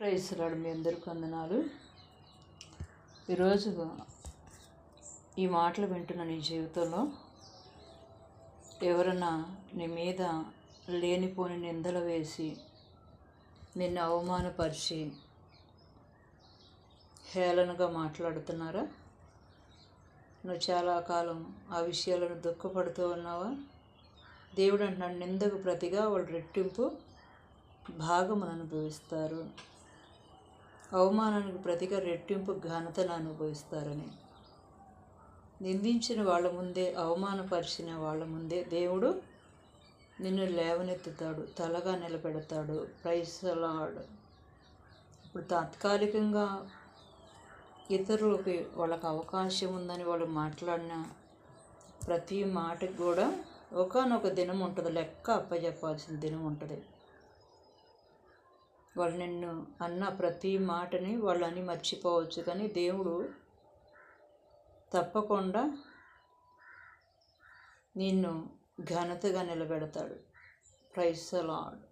ప్రైస్లాడు మీ అందరికీ వందనాలు. ఈరోజు ఈ మాటలు వింటున్న నీ జీవితంలో ఎవరన్నా నీ మీద లేనిపోని నిందలు వేసి నిన్ను అవమానపరిచి హేళనగా మాట్లాడుతున్నారా? నువ్వు చాలా కాలం ఆ విషయాలను దుఃఖపడుతూ ఉన్నావా? దేవుడు అంటున్నాడు నిందకు ప్రతిగా వాళ్ళు రెట్టింపు భాగమును అనుభవిస్తారు. అవమానానికి ప్రతిగా రెట్టింపు ఘనతను అనుభవిస్తారని. నిందించిన వాళ్ళ ముందే అవమానపరిచిన వాళ్ళ ముందే దేవుడు నిన్ను లేవనెత్తుతాడు తలగా నిలబెడతాడు. ప్రైసలాడు ఇప్పుడు తాత్కాలికంగా ఇతరులకి వాళ్ళకి అవకాశం ఉందని వాళ్ళు మాట్లాడిన ప్రతి మాటకి కూడా ఒకనొక దినం ఉంటుంది. లెక్క అప్పచెప్పాల్సిన దినం ఉంటుంది. వాళ్ళు నిన్ను అన్న ప్రతి మాటని వాళ్ళని మర్చిపోవచ్చు కానీ దేవుడు తప్పకుండా నిన్ను ఘనతగా నిలబెడతాడు. Price lord